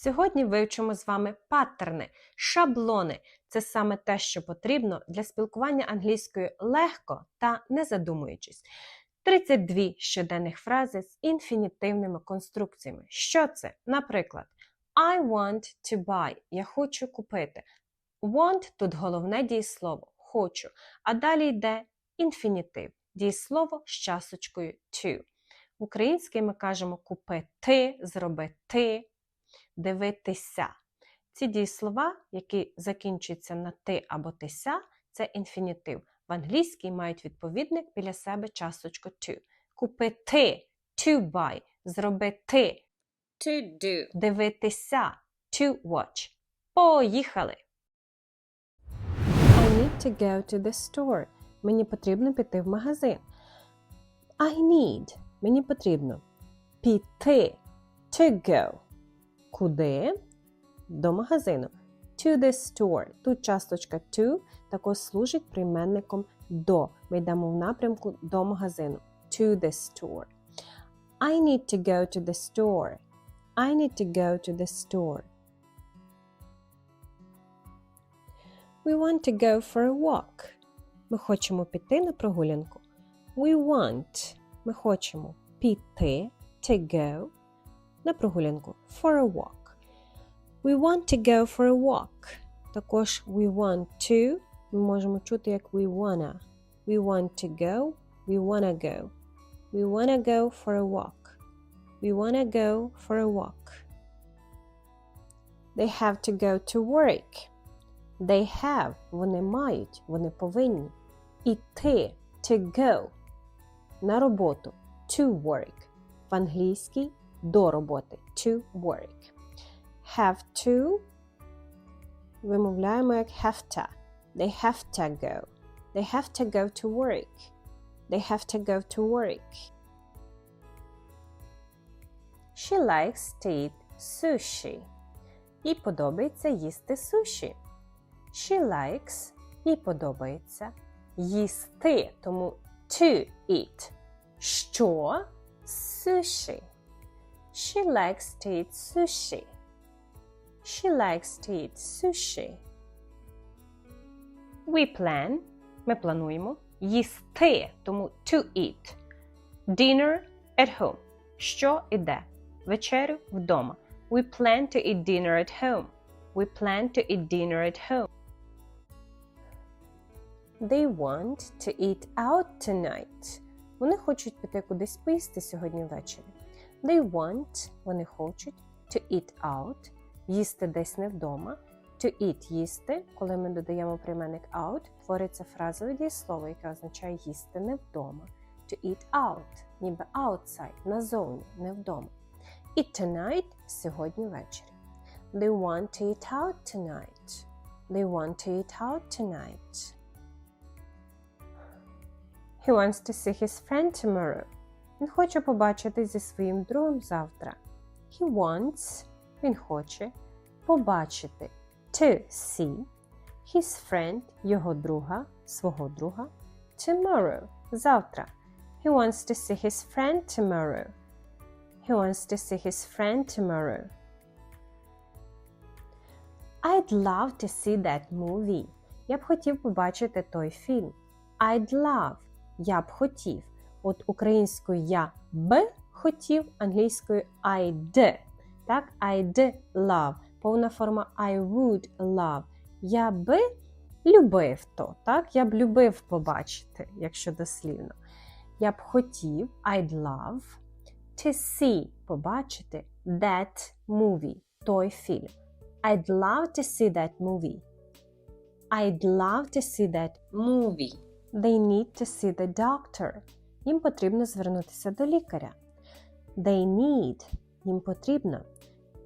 Сьогодні вивчимо з вами паттерни, шаблони. Це саме те, що потрібно для спілкування англійською легко та не задумуючись. 32 щоденних фрази з інфінітивними конструкціями. Що це? Наприклад, I want to buy. Я хочу купити. Want тут головне дієслово хочу. А далі йде інфінітив. Дієслово з часточкою to. В українській ми кажемо купити, зробити, дивитися. Ці дієслова, які закінчуються на ти або тися, це інфінітив. В англійській мають відповідник біля себе часточку to. Купити to buy, зробити To do. дивитися to watch. Поїхали! I need to go to the store. Мені потрібно піти в магазин. I need. Мені потрібно піти. To go. Куди? До магазину. To the store. Тут часточка to також служить прийменником до. Ми йдемо в напрямку до магазину. To the store. I need to go to the store. I need to go to the store. We want to go for a walk. Ми хочемо піти на прогулянку. We want. Ми хочемо піти to go на прогулянку for a walk. We want to go for a walk. Також we want to ми можемо чути як we wanna. We want to go, we wanna go. We wanna go for a walk. We wanna go for a walk. They have to go to work. They have вони мають, вони повинні іти to go на роботу to work. В англійській до роботи to work. Have to вимовляємо як have to. They have to go. They have to go to work. They have to go to work. She likes to eat sushi. Їй подобається їсти суші. She likes їй подобається їсти, тому to eat. Що? Sushi. She likes to eat sushi. She likes to eat sushi. We plan. Ми плануємо їсти, тому to eat. Dinner at home. Що іде? Вечерю вдома. We plan to eat dinner at home. We plan to eat dinner at home. They want to eat out tonight. Вони хочуть піти кудись поїсти сьогодні ввечері. They want, вони хочуть, to eat out, їсти десь не вдома. To eat їсти, коли ми додаємо прийменник out, твориться фразове дієслово, яке означає їсти не вдома. To eat out, ніби outside, назовні, не вдома. Eat tonight сьогодні ввечері. They want to eat out tonight. They want to eat out tonight. He wants to see his friend tomorrow. Він хоче побачитись зі своїм другом завтра. He wants, він хоче, побачити to see his friend, його друга, свого друга, tomorrow, завтра. He wants to see his friend tomorrow. He wants to see his friend tomorrow. I'd love to see that movie. Я б хотів побачити той фільм. I'd love. Я б хотів. От українською я б хотів, англійською I'd. Так, I'd love. Повна форма I would love. Я би любив то. Так, я б любив побачити, якщо дослівно. Я б хотів, I'd love to see побачити that movie, той фільм. I'd love to see that movie. I'd love to see that movie. They need to see the doctor. Їм потрібно звернутися до лікаря. They need. Їм потрібно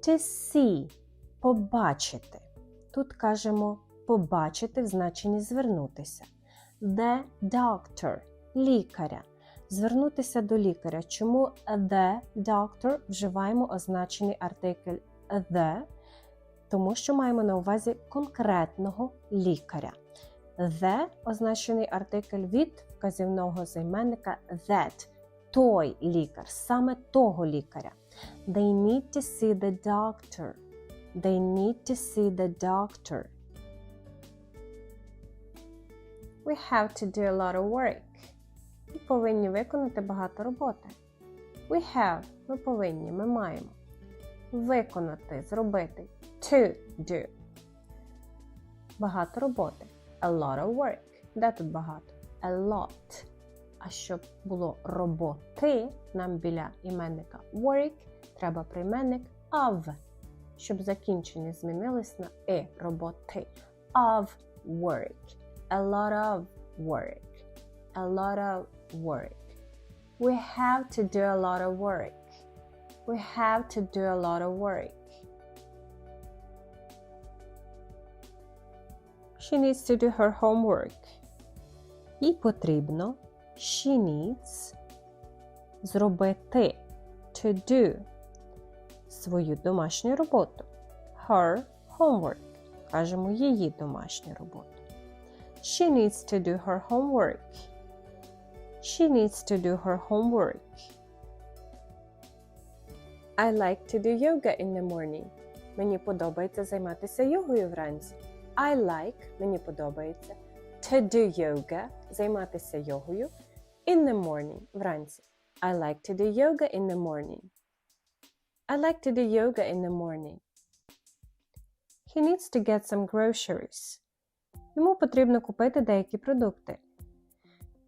to see побачити. Тут кажемо побачити в значенні звернутися. The doctor лікаря. Звернутися до лікаря. Чому the doctor вживаємо означений артикль the? Тому що маємо на увазі конкретного лікаря. The означений артикль від вказівного займенника that. Той лікар, саме того лікаря. They need to see the doctor. They need to see the doctor. We have to do a lot of work. Ми повинні виконати багато роботи. We have ми повинні, ми маємо. Виконати, зробити. To do. Багато роботи. A lot of work. Де тут багато? A lot. А щоб було роботи, нам біля іменника work треба прийменник of. Щоб закінчення змінилось на и роботи. Of work. A lot of work. A lot of work. We have to do a lot of work. We have to do a lot of work. She needs to do her homework. Їй потрібно she needs зробити to do свою домашню роботу. Her homework. Кажемо її домашню роботу. She needs to do her homework. She needs to do her homework. I like to do yoga in the morning. Мені подобається займатися йогою вранці. I like мені подобається to do yoga займатися йогою in the morning вранці. I like to do yoga in the morning. I like to do yoga in the morning. He needs to get some groceries. Йому потрібно купити деякі продукти.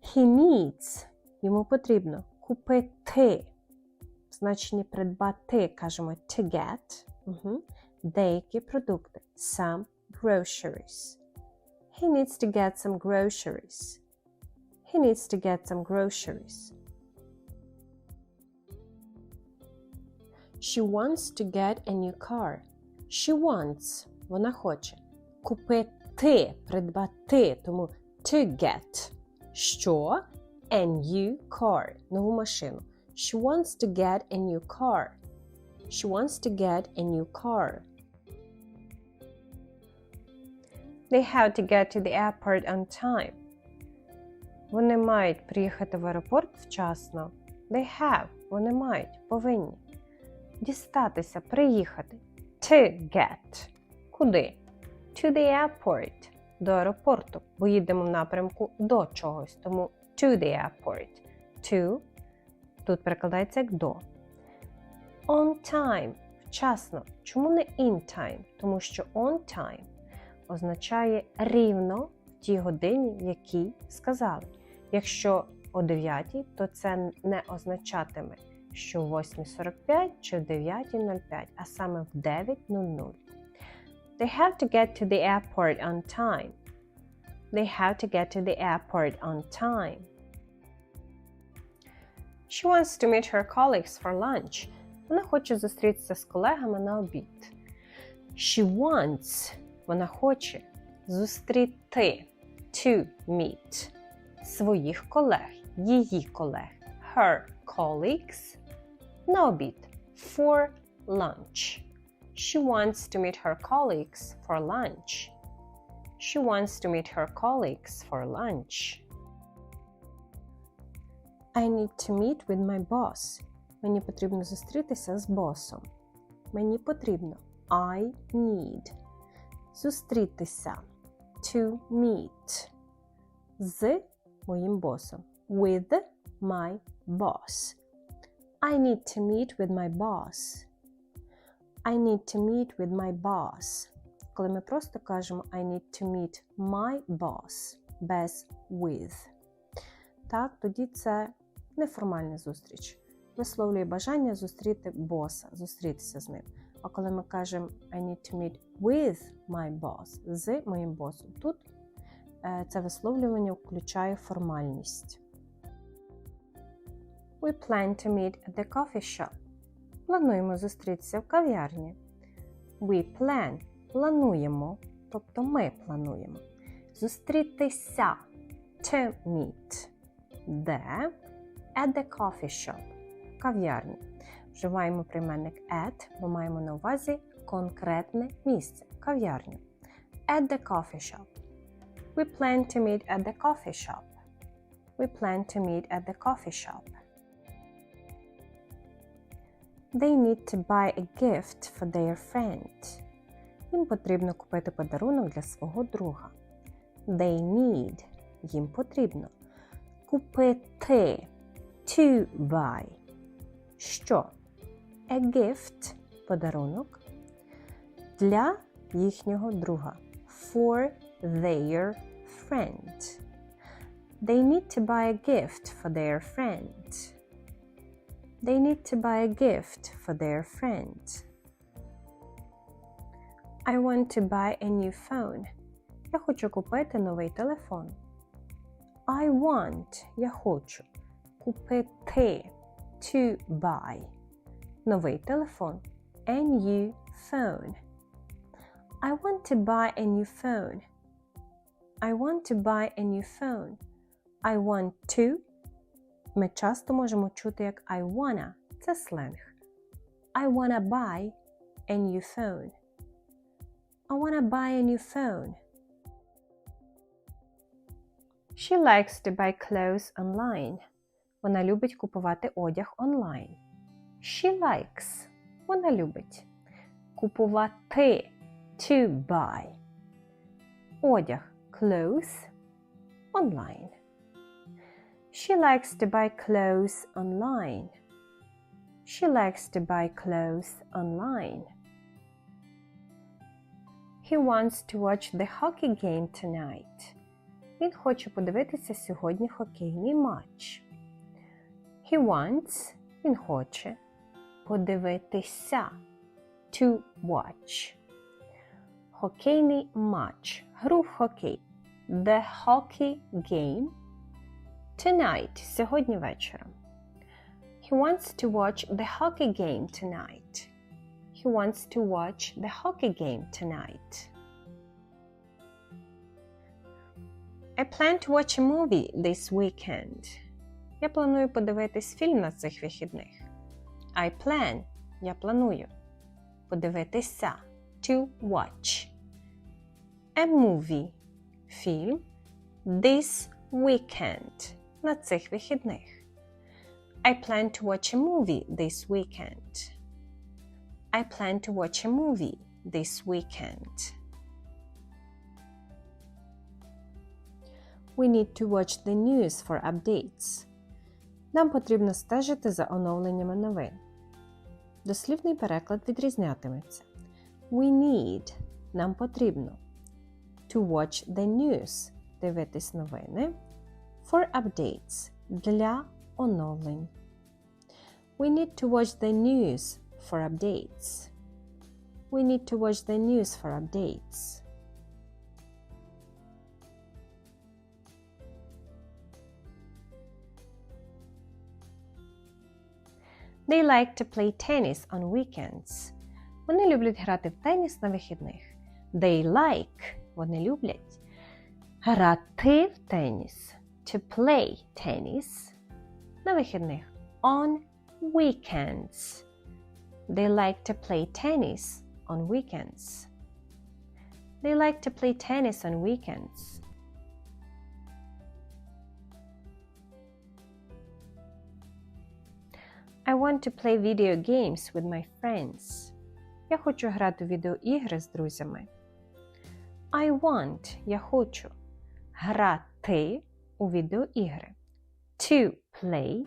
He needs. Йому потрібно купити. В значенні придбати кажемо to get. Угу. Деякі продукти. Some groceries. He needs to get some groceries. He needs to get some groceries. She wants to get a new car. She wants. Вона хоче. Купити, придбати. Тому to get. Що? A new car. Нову машину. She wants to get a new car. She wants to get a new car. They have to get to the airport on time. Вони мають приїхати в аеропорт вчасно. They have. Вони мають, повинні. Дістатися, приїхати. To get. Куди? To the airport. До аеропорту. Бо їдемо в напрямку до чогось. Тому to the airport. To. Тут перекладається як до. On time. Вчасно. Чому не in time? Тому що on time означає рівно в тій годині, в якій сказали. Якщо о 9, то це не означатиме, що в 8.45 чи в 9.05, а саме в 9.00. They have to get to the airport on time. They have to get to the airport on time. She wants to meet her colleagues for lunch. Вона хоче зустрітися з колегами на обід. She wants вона хоче зустріти to meet своїх колег, її колег, her colleagues на обід for lunch. She wants to meet her colleagues for lunch. She wants to meet her colleagues for lunch. I need to meet with my boss. Мені потрібно зустрітися з босом. Мені потрібно. I need. Зустрітися. To meet. З моїм босом. With my boss. I need to meet with my boss. I need to meet with my boss. Коли ми просто кажемо I need to meet my boss без with. Так, тоді це неформальна зустріч. Висловлює бажання зустріти боса, зустрітися з ним. А коли ми кажемо I need to meet with my boss, з моїм босом, тут це висловлювання включає формальність. We plan to meet at the coffee shop. Плануємо зустрітися в кав'ярні. We plan плануємо, тобто ми плануємо. Зустрітися to meet. Де? At the coffee shop. Кав'ярні. Вживаємо прийменник at, бо маємо на увазі конкретне місце кав'ярню. At the coffee shop. We plan to meet at the coffee shop. We plan to meet at the coffee shop. They need to buy a gift for their friend. Їм потрібно купити подарунок для свого друга. They need. Їм потрібно. Купити. To buy. Що? A gift – подарунок для їхнього друга. For their friend. They need to buy a gift for their friend. They need to buy a gift for their friend. I want to buy a new phone. Я хочу купити новий телефон. I want. Я хочу. Купити. To buy. Новий телефон. A new phone. I want to buy a new phone. I want to buy a new phone. I want to. Ми часто можемо чути як I wanna. Це сленг. I wanna buy a new phone. I wanna buy a new phone. She likes to buy clothes online. Вона любить купувати одяг онлайн. She likes. Вона любить. Купувати. To buy. Одяг. Clothes. Online. She likes to buy clothes online. She likes to buy clothes online. He wants to watch the hockey game tonight. Він хоче подивитися сьогодні хокейний матч. He wants, він хоче подивитися. To watch. Хокейний матч. Гру в хокей. The hockey game. Tonight. Сьогодні вечором. He wants to watch the hockey game tonight. He wants to watch the hockey game tonight. I plan to watch a movie this weekend. Я планую подивитись фільм на цих вихідних. I plan. Я планую. Подивитися. To watch. A movie. Фільм. This weekend. На цих вихідних. I plan to watch a movie this weekend. I plan to watch a movie this weekend. We need to watch the news for updates. Нам потрібно стежити за оновленнями новин. Дослівний переклад відрізнятиметься. We need нам потрібно to watch the news дивитись новини for updates для оновлень. We need to watch the news for updates. We need to watch the news for updates. They like to play tennis on weekends. Вони люблять грати в теніс на вихідних. They like вони люблять грати в теніс. To play tennis на вихідних. On weekends. They like to play tennis on weekends. They like to play tennis on weekends. I want to play video games with my friends. Я хочу грати в відеоігри з друзями. I want я хочу грати у відеоігри. To play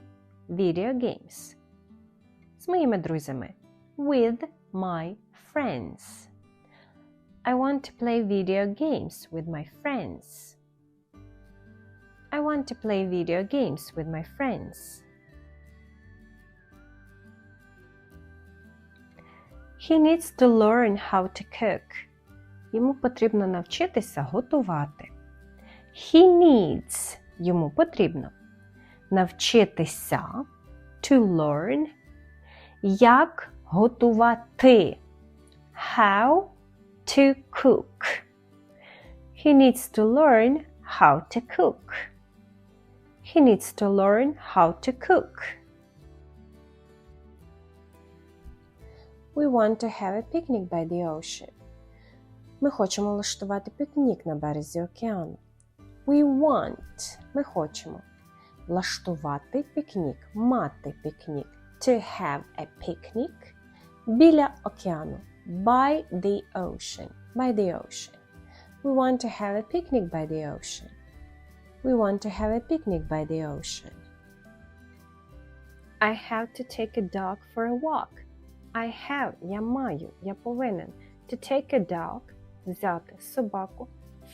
video games. З моїми друзями. With my friends. I want to play video games with my friends. I want to play video games with my friends. He needs to learn how to cook. Йому потрібно навчитися готувати. He needs. Йому потрібно навчитися to learn. Як готувати. How to cook. He needs to learn how to cook. He needs to learn how to cook. We want to have a picnic by the ocean. Ми хочемо влаштувати пікнік на березі океану. We want. Ми хочемо влаштувати пікнік, мати пікнік. To have a picnic біля океану. by the ocean. By the ocean. We want to have a picnic by the ocean. We want to have a picnic by the ocean. I have to take a dog for a walk. I have, я маю, я повинен. To take a dog, взяти собаку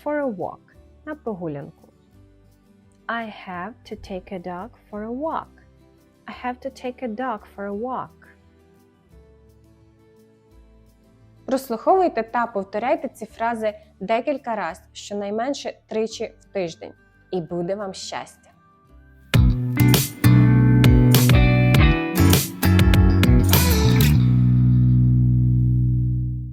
for a walk, на прогулянку. I have to take a dog for a walk. I have to take a dog for a walk. Прослуховуйте та повторяйте ці фрази декілька разів, щонайменше тричі в тиждень, і буде вам щастя.